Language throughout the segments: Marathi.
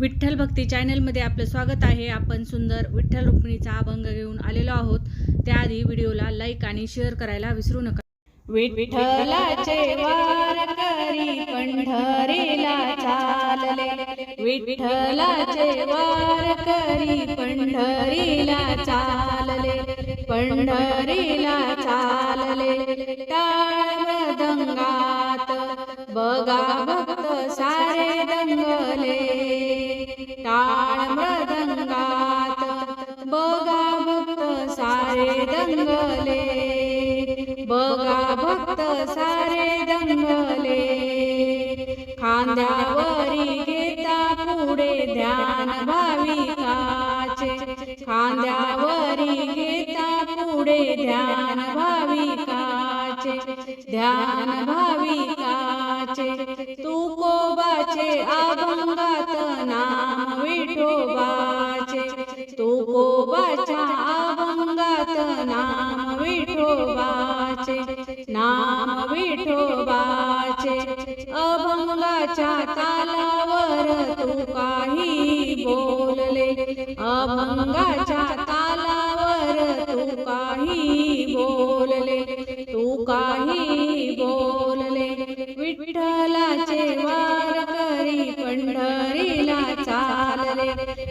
विठ्ठल भक्ती चॅनलमध्ये आपलं स्वागत आहे. आपण सुंदर विठ्ठल रुक्मिणीचा अभंग घेऊन आलेलो आहोत. त्याआधी व्हिडिओला लाईक आणि शेअर करायला विसरू नका. विठ्ठलाचे वार करी पंढरीला चालले. विठ्ठलाचे वार करी पंढरीला चालले. पंढरीला चालले. टाळ मृदंगात. बघा भक्त सारे टाळ मृदंगात बघा भक्त सारे दंगले. बघा भक्त सारे दंगले. खांद्यावरी घेता पुढे ध्यान भाविकाचे खांद्यावरी घेता पुढे ध्यान भाविकाचे ध्यान भाविकाचे तू कोबाचे अभंगात ना विठोबाचे नाम विठोबाचे अभंगाच्या तालावर तू काही बोलले. अभंगाच्या तालावर तू काही बोलले. तू काही बोलले. विठ्ठलाचे वार करी पंढरीला चाल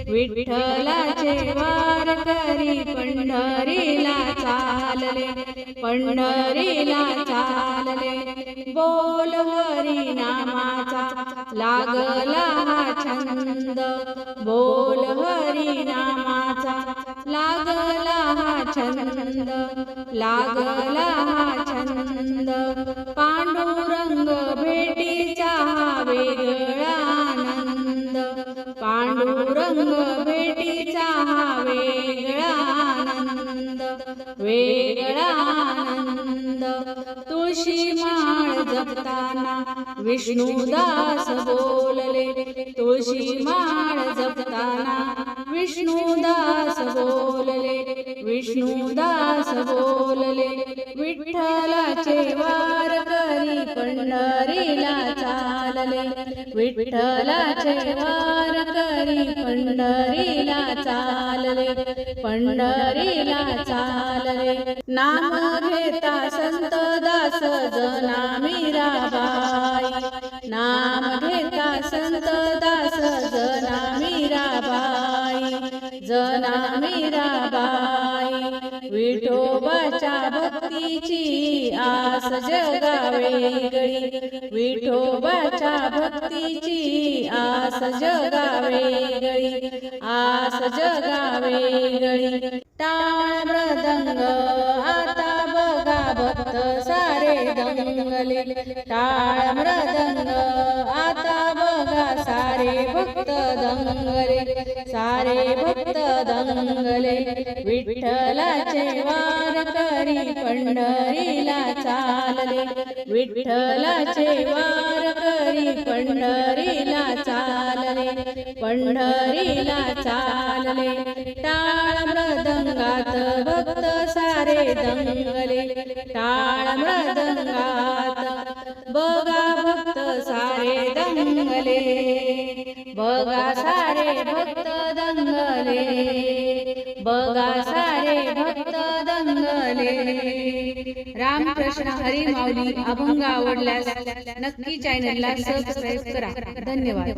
विठ्ठलाचे वार करी पंढरीला चालले पंढरीला चालले. बोल हरी नामाचा लागला छंद. बोल हरी नामाचा लागला छंद. लागला छंद. पांडू पांडुरंग भेटीचा हा वेगळा आनंद वेगळा आनंद. तुळशी माळ जपताना विष्णुदास बोलले तुळशी माळ जपताना विष्णुदास बोलले विष्णुदास बोलले विठ्ठलाचे वारक पंढरीला चालले. विठ्ठलाचे वार करी पंढरीला चालले. पंढरीला चालले. नाम घेता संत दास जना मीराबाई नाम घेता संत दास जना मीराबाई जना मीराबाई विठोबाच्या भक्तीची आस जगावे गळी विठोबाच्या भक्तीची आस जगावे गळी आस जगावे गळी टाळ मृदंग आता बघा भक्त सारे दंगले. टाळ मृदंग आता बघा सारे भक्त दंगले. सारे भक्त दंगले. विठ्ठलाचे वा पंढरीला चालले विठ्ठलाचे वार करी पंढरीला चालले पंढरीला चालले टाळ मृदंगात भक्त सारे दंगले. टाळ मृदंगात बघा भक्त सारे दंगले. बघा सारे भक्त दंगले. बघा रामकृष्ण हरी माऊली अभंग आवडल्यास नक्की चॅनलला सबस्क्राईब करा. धन्यवाद.